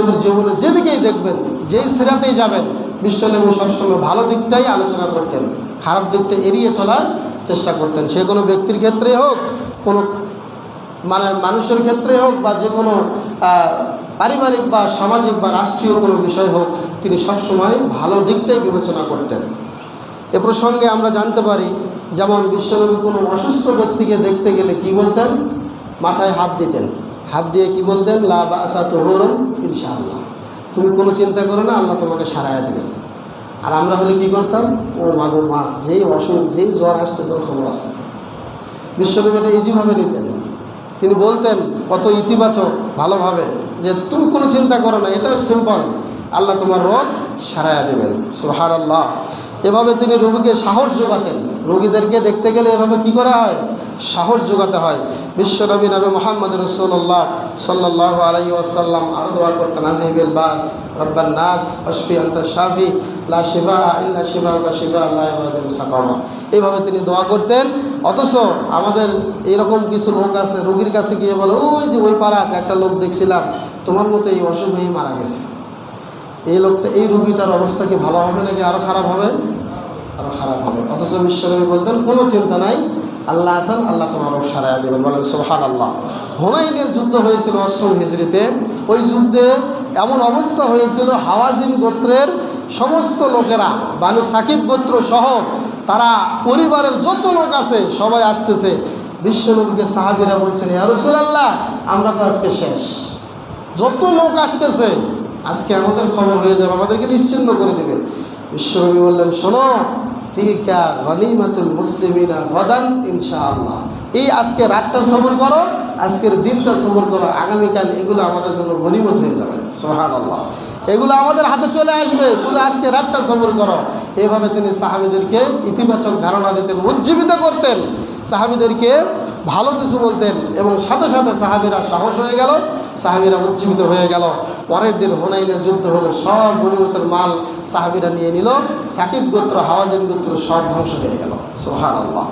বিশ্বনবীর জীবনে যেদিকেই দেখবেন, যেই সিরাতেই যাবেন বিশ্বনবী সবসময় ভালো দিকটাই আলোচনা করতেন, খারাপ দিকটা এড়িয়ে চলার চেষ্টা করতেন। সে কোনো ব্যক্তির ক্ষেত্রে হোক, কোনো মানে মানুষের ক্ষেত্রে হোক বা যে কোনো পারিবারিক বা সামাজিক বা রাষ্ট্রীয় কোনো বিষয় হোক, তিনি সবসময় ভালো দিকটাই বিবেচনা করতেন। এ প্রসঙ্গে আমরা জানতে পারি, যেমন বিশ্বনবী কোনো অসুস্থ ব্যক্তিকে দেখতে গেলে কি বলতেন? মাথায় হাত দিতেন। হাত দিয়ে কি বলতেন? লা বা আসা তোহরন, ইনশাআল্লাহ। তুমি কোনো চিন্তা করো না, আল্লাহ তোমাকে সারাইয়া দেবেন। আর আমরা হলে কি করতাম? ও মাগো মা, যেই অসুখ, যেই জ্বর আসছে, তোর খবর আছে। বিশ্বনবী এটা ইজিভাবে নিতেন। তিনি বলতেন কত ইতিবাচক, ভালোভাবে, যে তুমি কোনো চিন্তা করো না, এটা সিম্পল। আল্লাহ তোমার রোগ সারাইয়া দেবেন। সোহার আল্লাহ এভাবে তিনি রোগীকে সাহস যোগাতেন। রোগীদেরকে দেখতে গেলে এভাবে কি করা হয়? সাহস যোগাতে হয়। বিশ্বনবী নবী মোহাম্মদ রসুল্লাহ সাল্লাহ আলাই আসাল্লাম আরও দোয়া করতেন আজিবিল বাস, রব্বান নাস অশফি আন্ত শাফি, লা শিবা ইল্লা শিফা বা শিফা আল্লাহ সাকামা। এইভাবে তিনি দোয়া করতেন। অথচ আমাদের এরকম কিছু লোক আছে, রোগীর কাছে গিয়ে বলে, ওই যে ওই পাড়াতে একটা লোক দেখছিলাম, তোমার মতো এই অসুখ হয়ে মারা গেছে। এই লোকটা, এই রুগীটার অবস্থা কি ভালো হবে নাকি আরও খারাপ হবে? আরও খারাপ হবে। অথচ বিশ্বনবী বলতেন, কোনো চিন্তা নাই আল্লাহ আসান আল্লাহ তোমার রোগ সারাইয়া দেবেন। বলেন সোহান আল্লাহ হোনাইনের যুদ্ধ হয়েছিল অষ্টম হিজড়িতে। ওই যুদ্ধে এমন অবস্থা হয়েছিল, হাওয়াজিন গোত্রের সমস্ত লোকেরা, বানু সাকিব গোত্র সহ তারা, পরিবারের যত লোক আছে, সবাই আসতেছে। বিশ্বনবীকে সাহাবিরা বলছেন ইয়ারসুলাল্লাহ আমরা তো আজকে শেষ। যত লোক আসতেছে, আজকে আমাদের খবর হয়ে যাবে, আমাদেরকে নিশ্চিন্ন করে দেবে। বিশ্বনবী বললেন, শোনো তিলকা গনিমাতুল মুসলিমিনা গদান ইনশাআল্লাহ। এই আজকে রাতটা সবর করো, আজকের দিনটা সবর করো, আগামীকাল এগুলো আমাদের জন্য গনিমত হয়ে যাবে। সোহান আল্লাহ এগুলো আমাদের হাতে চলে আসবে, শুধু আজকে রাতটা সবর করো। এভাবে তিনি সাহাবিদেরকে ইতিবাচক ধারণা দিতেন, উজ্জীবিত করতেন। সাহাবিদেরকে ভালো কিছু বলতেন এবং সাথে সাথে সাহাবিরা সাহস হয়ে গেল, সাহাবিরা উজ্জীবিত হয়ে গেল। পরের দিন হোনাইনের যুদ্ধ হলো, সব গরিবতের মাল সাহাবিরা নিয়ে নিল, সাকিব গোত্র, হাওয়াজিন গোত্র সব ধ্বংস হয়ে গেল। সোহান আল্লাহ